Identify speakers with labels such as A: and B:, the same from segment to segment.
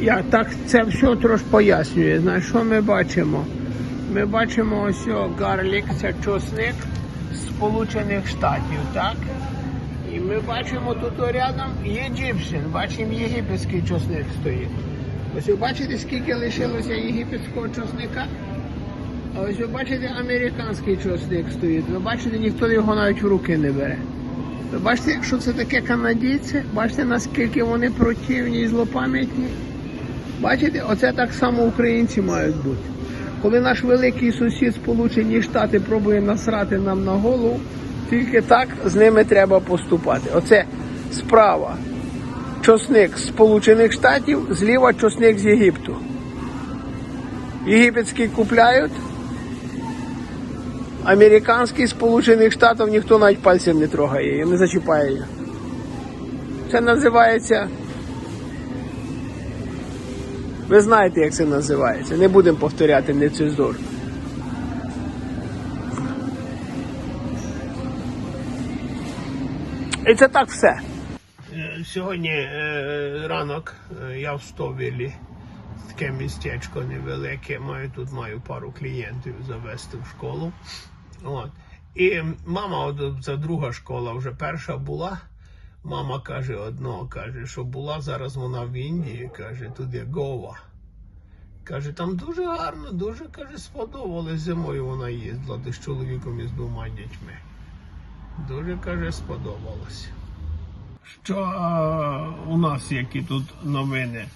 A: Я так це все трошки пояснюю. Знаєш, що ми бачимо? Ми бачимо ось гарлік, це чосник Сполучених Штатів, так? І ми бачимо тут рядом Єгипшин, бачимо єгипетський чосник стоїть. Ось ви бачите, скільки лишилося єгипетського чосника? А ось ви бачите, американський чосник стоїть. Ви бачите, ніхто його навіть в руки не бере. Ви бачите, якщо це таке канадійці, бачите, наскільки вони противні і злопам'ятні? Бачите, оце так само українці мають бути. Коли наш великий сусід Сполучені Штати пробує насрати нам на голову, тільки так з ними треба поступати. Оце справа. Чосник з Сполучених Штатів, зліва чосник з Єгипту. Єгипетський купляють, американський Сполучених Штатів ніхто навіть пальцем не трогає, не зачіпає. Це називається. Ви знаєте, як це називається. Не будемо повторяти нецензурно. І це так все. Сьогодні е, ранок е, я в Стовілі. Таке містечко невелике. Маю тут маю пару клієнтів завести в школу. От. І мама, от, це друга школа, вже перша була. Мама каже одного, каже, що була зараз вона в Індії, каже, тут є Гова. Каже, там дуже гарно, дуже каже, сподобалось. Зимою вона їздила з чоловіком і з двома дітьми. Дуже каже, сподобалось. Що а, у нас які тут новини?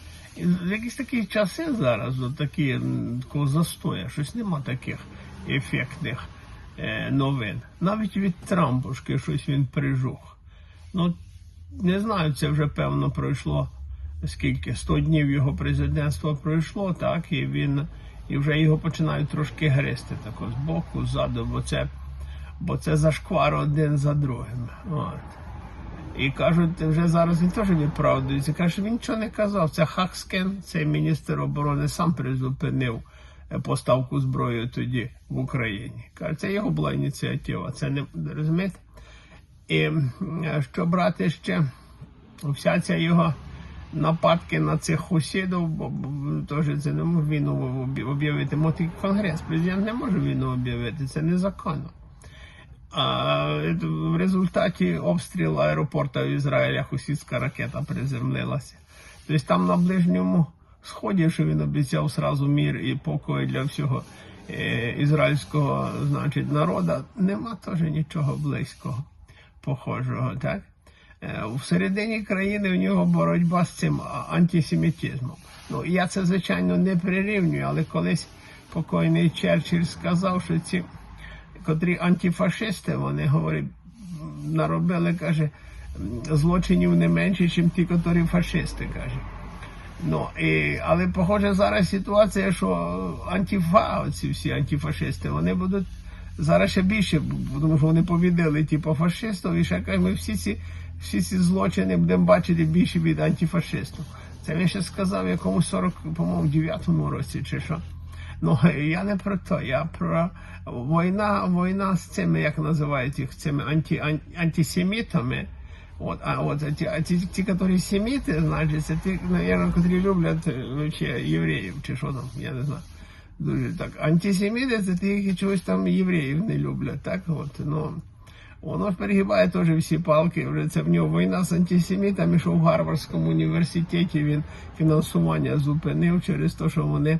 A: Якісь такі часи зараз, от такі такого застоя, щось нема таких ефектних е, новин. Навіть від Трампушки щось він прижух. Ну, не знаю, це вже певно пройшло скільки 100 днів його президентства пройшло, так, і він і вже його починають трошки гризти тако з боку, ззаду, бо це, бо це зашквар один за другим. От. І кажуть, вже зараз він теж відправдується. Каже, він нічого не казав. Це Хакскен, цей міністр оборони, сам призупинив поставку зброї тоді в Україні. Каже, це його була ініціатива. Це не розумієте? І що брати ще, вся ця його нападки на цих хусідів, бо теж це не може війну об'явити. Мо тільки конгрес, президент не може війну об'явити, це незаконно. А в результаті обстрілу аеропорту Ізраїля хусідська ракета приземлилася. Тобто там на Ближньому Сході, що він обіцяв сразу мір і покой для всього е, ізраїльського значить, народу, нема теж нічого близького похожого. так? Е, Всередині країни у нього боротьба з цим антисемітизмом. Ну, я це, звичайно, не прирівнюю, але колись покойний Черчилль сказав, що ці котрі антифашисти, вони говорять, наробили, каже, злочинів не менше, ніж ті, котрі фашисти, каже. Ну, і, але похоже зараз ситуація, що антифа, оці всі антифашисти, вони будуть зараз ще більше, тому що вони побідили типу фашистів, і ще каже, ми всі ці, всі ці злочини будемо бачити більше від антифашистів. Це він ще сказав якомусь 40, по-моєму, 9-му році чи що. Ну, я не про то, я про війна, війна з цими, як називають їх, цими анті, ан, антисемітами. От, а от а ті, ті, які семіти, значить, це ті, наверное, які люблять е, євреїв, чи що там, я не знаю. Дуже так. Антисеміти це ті, які чогось там євреїв не люблять, так? От, ну, Воно перегибає теж всі палки. Вже це в нього війна з антисемітами, що в Гарвардському університеті він фінансування зупинив через те, що вони.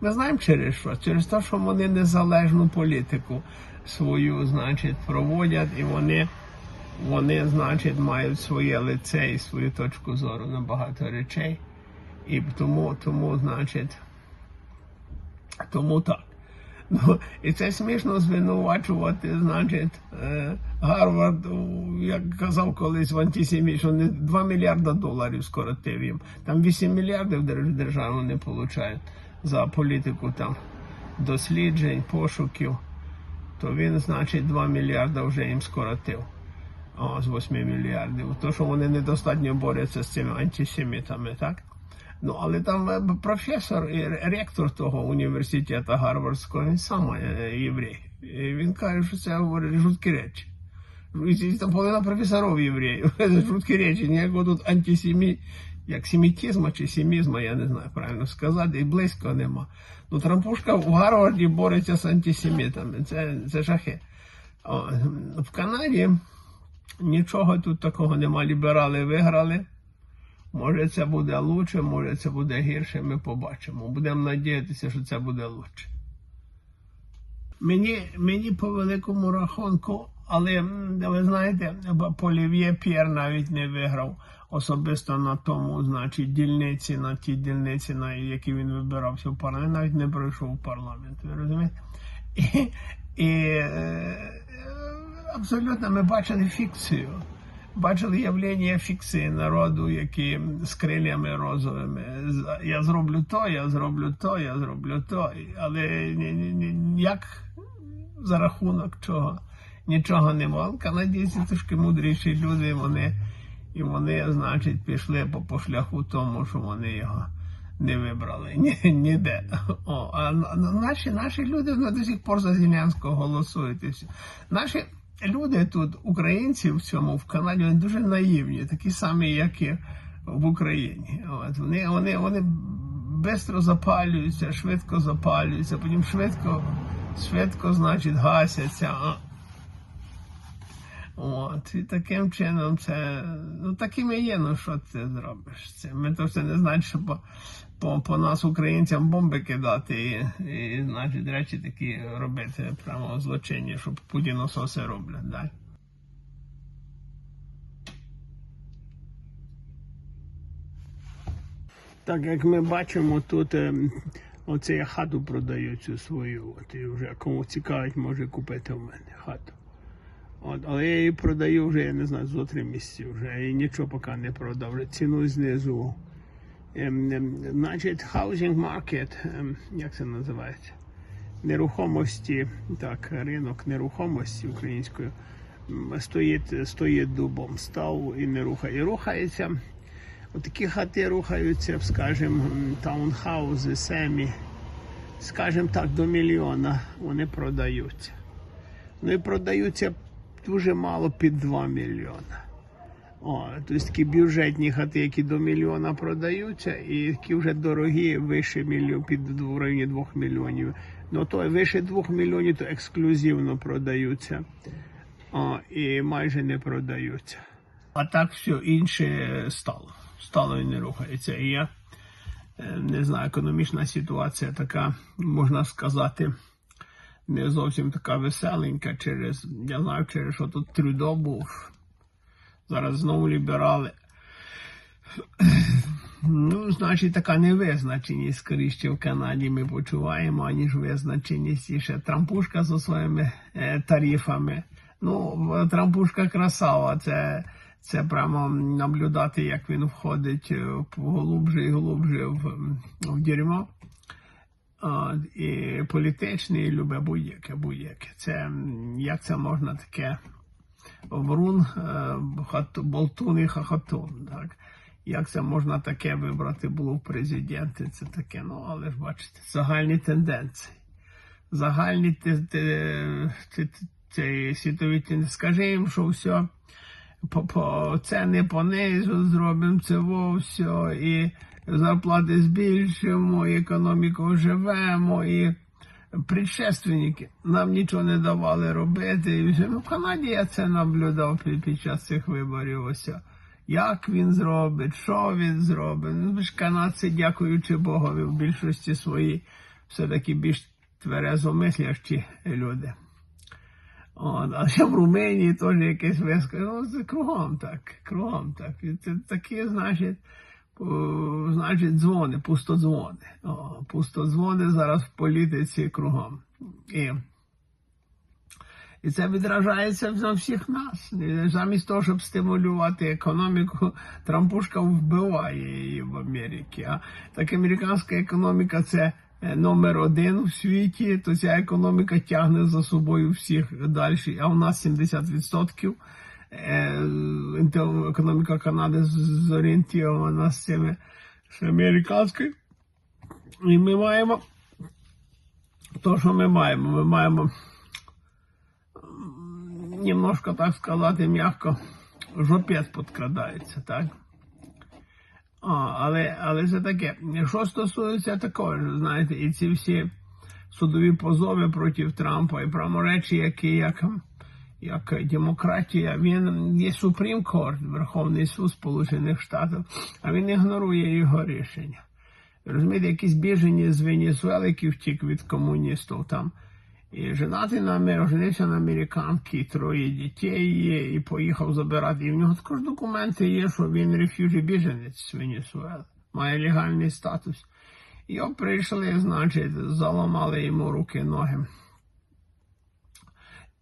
A: Ми знаємо через що? Через те, що вони незалежну політику свою, значить, проводять, і вони, вони, значить, мають своє лице і свою точку зору на багато речей. І тому, тому, значить, тому так. Ну, і це смішно звинувачувати, значить, е, Гарвард, як казав колись в антисемі, що не 2 мільярда доларів скоротив їм. Там 8 мільярдів держ- державу не получають за політику там досліджень, пошуків. То він, значить, 2 мільярда вже їм скоротив. О, з 8 мільярдів. То, що вони недостатньо борються з цими антисемітами, так? Ну, але там е, професор і ректор того університету Гарвардського, він сам е, єврей. Він каже, що це говорить жуткі речі. Там половина професорів євреїв. Це жуткі речі, ніякого тут антисемі... як семітізма чи сімізма, я не знаю правильно сказати, і близько нема. Ну, Трампушка в Гарварді бореться з антисемітами. Це, це жахи. О, в Канаді нічого тут такого нема. Ліберали виграли. Може це буде лучше, може це буде гірше, ми побачимо. Будемо надіятися, що це буде лучше. Мені, мені по великому рахунку, але ви знаєте, Полів'є П'єр навіть не виграв особисто на тому, значить, дільниці, на тій дільниці, на якій він вибирався в парламент, навіть не пройшов в парламент. Ви розумієте? І, і е, абсолютно ми бачили фікцію. Бачили явлення фікції народу, які з крилями розовими. Я зроблю то, я зроблю то, я зроблю то. Але як за рахунок чого? Нічого нема. Канадійці трошки мудріші люди, вони, і вони, значить, пішли по, по шляху тому, що вони його не вибрали ні, ніде. О, а на- на- наші, наші люди ну, до сих пор за Зеленського голосують. І все. Наші люди тут, українці в цьому, в Канаді, вони дуже наївні, такі самі, як і в Україні. От, вони, вони, вони швидко запалюються, швидко запалюються, потім швидко, швидко, значить, гасяться. От, і таким чином це, ну таким і є, ну що ти зробиш? Це, ми то все не знаємо, що по, по, нас, українцям, бомби кидати і, і значить, речі такі робити прямо злочинні, щоб путінососи роблять, да? Так як ми бачимо, тут ем, оце я хату продаю цю свою. От, і вже кому цікавить, може купити в мене хату. От, але я її продаю вже, я не знаю, зо три місяці вже. І нічого поки не продав, вже ціну знизу. Ем, ем, значить, housing market, ем, як це називається? Нерухомості, так, ринок нерухомості українською стоїть, стоїть дубом, став і не рухає. І рухається. Отакі хати рухаються, скажімо, таунхаузи, семі, скажімо так, до мільйона вони продаються. Ну і продаються дуже мало під 2 мільйона. О, тобто такі бюджетні хати, які до мільйона продаються, і які вже дорогі, вище мільйон, під в 2 мільйонів. Ну то вище 2 мільйонів, то ексклюзивно продаються. О, і майже не продаються. А так все інше стало. Стало і не рухається. І я е, не знаю, економічна ситуація така, можна сказати, не зовсім така веселенька через, я знаю, через що тут Трюдо був. Зараз знову ліберали. Ну, значить, така невизначеність скоріше в Канаді ми почуваємо, аніж визначеність. І ще Трампушка зі своїми е, тарифами. Ну, Трампушка красава. Це, це прямо наблюдати, як він входить е, глубже і глубже в, в дерьмо. От, і політичний, і любе будь-яке, будь-яке. Це як це можна таке врун, е, болтун і хахатун. Так? Як це можна таке вибрати було в президенти? Це таке, ну але ж бачите, загальні тенденції. Загальні те, світові тенденції. Скажи їм, що все по, по ціни понизу, зробимо це все, і зарплати збільшимо, і економіку оживемо, і предшественники нам нічого не давали робити. І все. Ну, в Канаді я це наблюдав під, під час цих виборів. Ось. Як він зробить, що він зробить. Ну, ж канадці, дякуючи Богові, в більшості своїй все-таки більш тверезомислящі люди. От, а ще в Румунії теж якесь висказ. Ну, це кругом так, кругом так. Це такі, значить, значить, дзвони, пустодзвони. О, пустодзвони зараз в політиці кругом. І, і це відражається на всіх нас. І Замість того, щоб стимулювати економіку, Трампушка вбиває її в Америці. А так американська економіка це е, номер один в світі, то ця економіка тягне за собою всіх далі. А у нас 70% інтел- економіка Канади з- зорієнтована з цими з американською. І ми маємо то, що ми маємо. Ми маємо немножко, так сказати, м'яко, жопець підкрадається, так? А, але, але це таке. Що стосується такого, знаєте, і ці всі судові позови проти Трампа, і прямо які як, як демократія, він є Court, Верховний суд Сполучених Штатів, а він ігнорує його рішення. Розумієте, якісь біжені з Венесуели, які втік від комуністів там. І женатий на Амер- женився на американці, троє дітей є, і поїхав забирати. І в нього також документи є, що він рефюжі біженець з Венесуели, має легальний статус. Його прийшли, значить, заламали йому руки, ноги.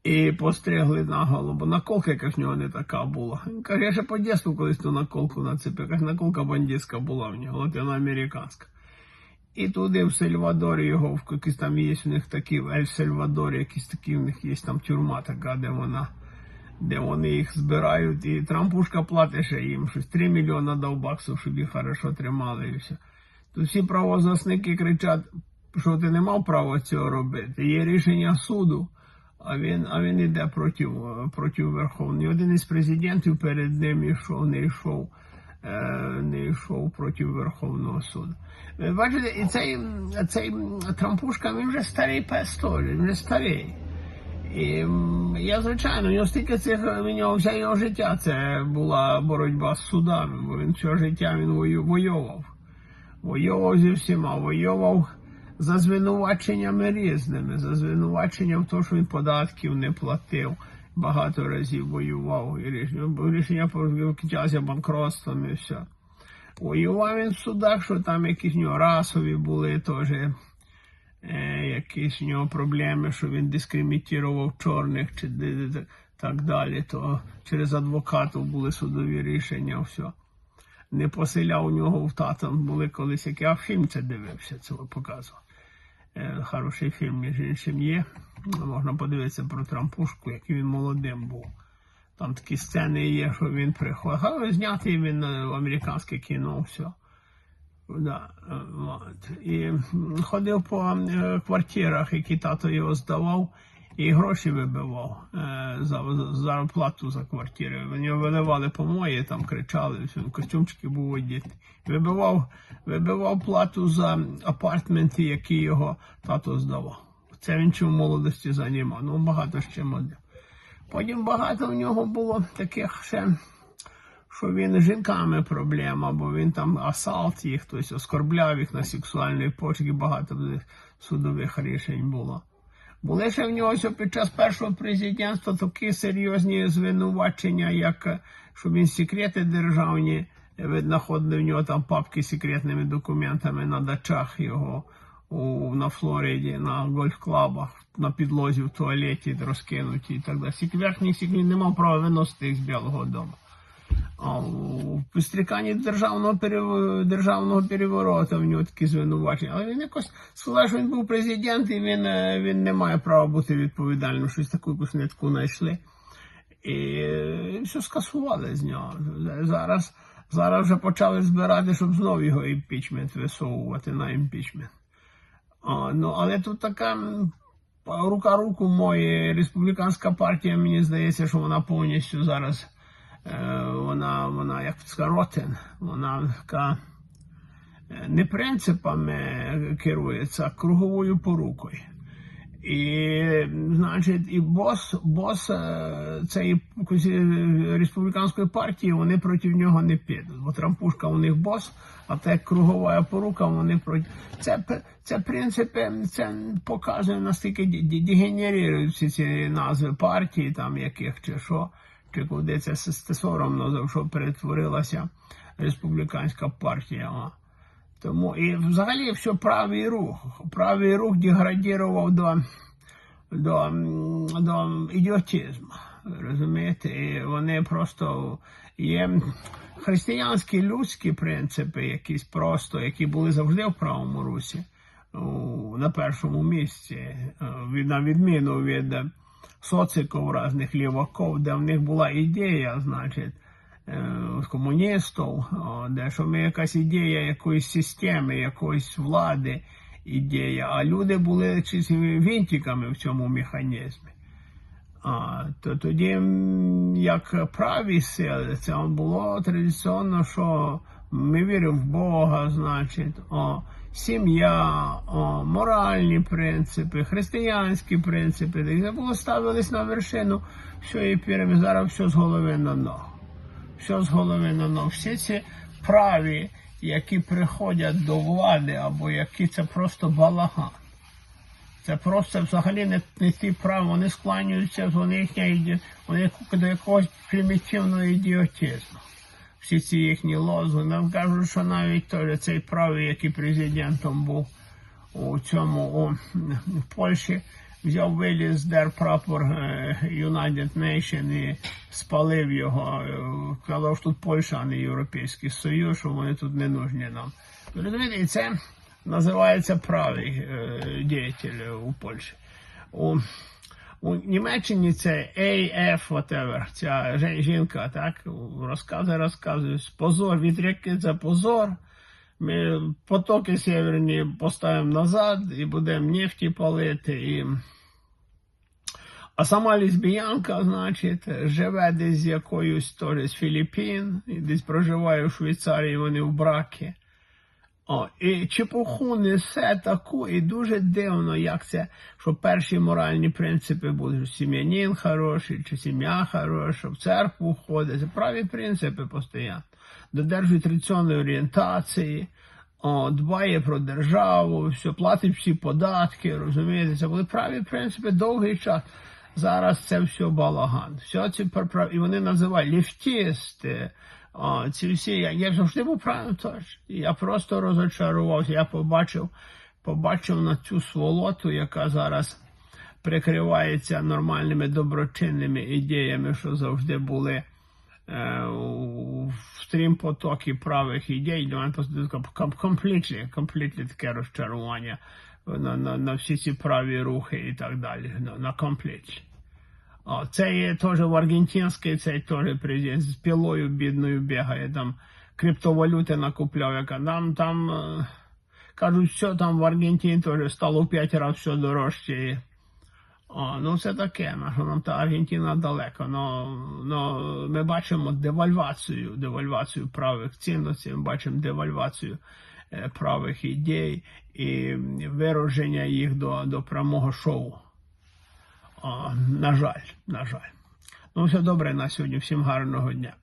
A: І постригли на голову. Наколка якась в нього не така була. Він каже, я ще по дєству колись ту наколку нацепив. Якась наколка бандитська була в нього, латиноамериканська. І туди в Сальвадорі його, в якісь там є у них такі, в Ель-Сальвадорі, якісь такі в них є там тюрма така, де вона, де вони їх збирають. І Трампушка платить ще їм щось 3 мільйони дав баксів, щоб їх хорошо тримали і все. Тут всі правозасники кричать, що ти не мав права цього робити. Є рішення суду, а він, а він іде проти, е, проти Верховної. Один із президентів перед ним йшов, не йшов, е, не йшов проти Верховного суду. Ви бачите, і цей, цей Трампушка, він вже старий пес він вже старий. І я, звичайно, у стільки цих, у нього все його життя це була боротьба з судами, бо він все життя він вою- воював. Воював зі всіма, воював за звинуваченнями різними, за звинуваченням в тому, що він податків не платив. Багато разів воював і рішення, рішення кінчалося банкротством і все. Воював він в судах, що там якісь в нього расові були теж. Е, якісь у нього проблеми, що він дискримінував чорних чи так далі, то через адвокатів були судові рішення, все. Не поселяв у нього в татам були колись, як я фільм це дивився, це показував. Е, хороший фільм, між іншим, є. Можна подивитися про Трампушку, який він молодим був. Там такі сцени є, що він приходить. Але знятий він е, в американське кіно, все. Да, е. І ходив по квартирах, які тато його здавав, і гроші вибивав е, за, за зарплату за квартири. Вони виливали помої, там кричали, все, костюмчики був одіти. Вибивав, вибивав плату за апартменти, які його тато здавав. Це він чим в молодості займав. Ну, багато ще модів. Потім багато в нього було таких ще що він з жінками проблема, бо він там асалт їх, хтось оскорбляв їх на сексуальній почві, багато судових рішень було. Були ще в нього під час першого президентства такі серйозні звинувачення, як е, що він секрети державні, е, в нього там папки з секретними документами на дачах його у, на Флориді, на гольф-клабах, на підлозі в туалеті розкинуті і так далі. Верхній секрет не мав права виносити їх з Білого дому. У підстріканні державного державного перевороту в нього такі звинувачення. Але він якось сказав, що він був президент і він, е, він не має права бути відповідальним. Щось таку якусь нитку знайшли. І, е, все скасували з нього. Зараз, зараз вже почали збирати, щоб знову його імпічмент висовувати на імпічмент. А, ну, але тут така рука руку моє республіканська партія, мені здається, що вона повністю зараз вона, вона як сказати, ротен, вона така е, не принципами керується, а круговою порукою. І, значить, і бос, бос е, цієї е, республіканської партії, вони проти нього не підуть. Бо Трампушка у них бос, а те кругова порука, вони проти. Це, це принципи, це показує, наскільки дегенерують всі ці назви партії, там яких чи що, чи куди це соромно, що перетворилася республіканська партія. Тому і взагалі все правий рух. Правий рух деградував до, до, до ідіотизму. Розумієте? І вони просто є християнські людські принципи, якісь просто, які були завжди в правому русі, на першому місці, е, на відміну від социків різних ліваків, де в них була ідея, значить з комуністів, де що ми якась ідея якоїсь системи, якоїсь влади, ідея, а люди були чись вінтиками в цьому механізмі. А, то тоді, як праві сили, це було традиційно, що Ми віримо в Бога, значить, о, сім'я, о, моральні принципи, християнські принципи. І це було ставились на вершину всієї піраміди. Зараз все з голови на ногу. Все з голови на ногу. Всі ці праві, які приходять до влади, або які це просто балаган. Це просто взагалі не, не ті права, вони склонюються, вони їхня вони до якогось примітивного ідіотизму. Всі ці їхні лозунги. Нам кажуть, що навіть той, цей правий, який президентом був у цьому у, Польщі, взяв виліз, дер прапор е, United Nation і спалив його. е, Казав, що тут Польща, а не Європейський Союз, що вони тут не нужні нам. І це називається правий е, діятель у Польщі. У, у Німеччині це AF, whatever, ця жінка, так, розказує, розказує, позор, від ріки це позор. Ми потоки северні поставимо назад і будемо нефті палити. І... А сама лесбіянка, значить, живе десь з якоюсь теж з Філіппін, десь проживає в Швейцарії, вони в бракі. О, і чепуху несе таку, і дуже дивно, як це, що перші моральні принципи будуть, що сім'янин хороший, чи сім'я хороша, в церкву ходить. Це праві принципи постійно. Додержує традиційної орієнтації, о, дбає про державу, все, платить всі податки, розумієте, це були праві принципи довгий час. Зараз це все балаган. Все ці і вони називають ліфтісти. Ці всі, я, я завжди був теж. Я просто розочарувався. Я побачив, побачив на цю сволоту, яка зараз прикривається нормальними доброчинними ідеями, що завжди були е, в стрім потокі правих ідей. Для мене просто completely, completely таке розчарування на, на, на всі ці праві рухи і так далі. На, completely. Це є теж в Аргентинській, цей теж президент з пілою бідною бігає, там криптовалюти накупляв, яка там, там е, кажуть, що там в Аргентині теж стало в п'ять разів все дорожче. О, ну це таке, на що нам та Аргентина далеко. Но, но ми бачимо девальвацію, девальвацію правих цінностей, ми бачимо девальвацію е, правих ідей і вираження їх до, до прямого шоу. На жаль, на жаль. Ну, все добре на сьогодні. Всім гарного дня.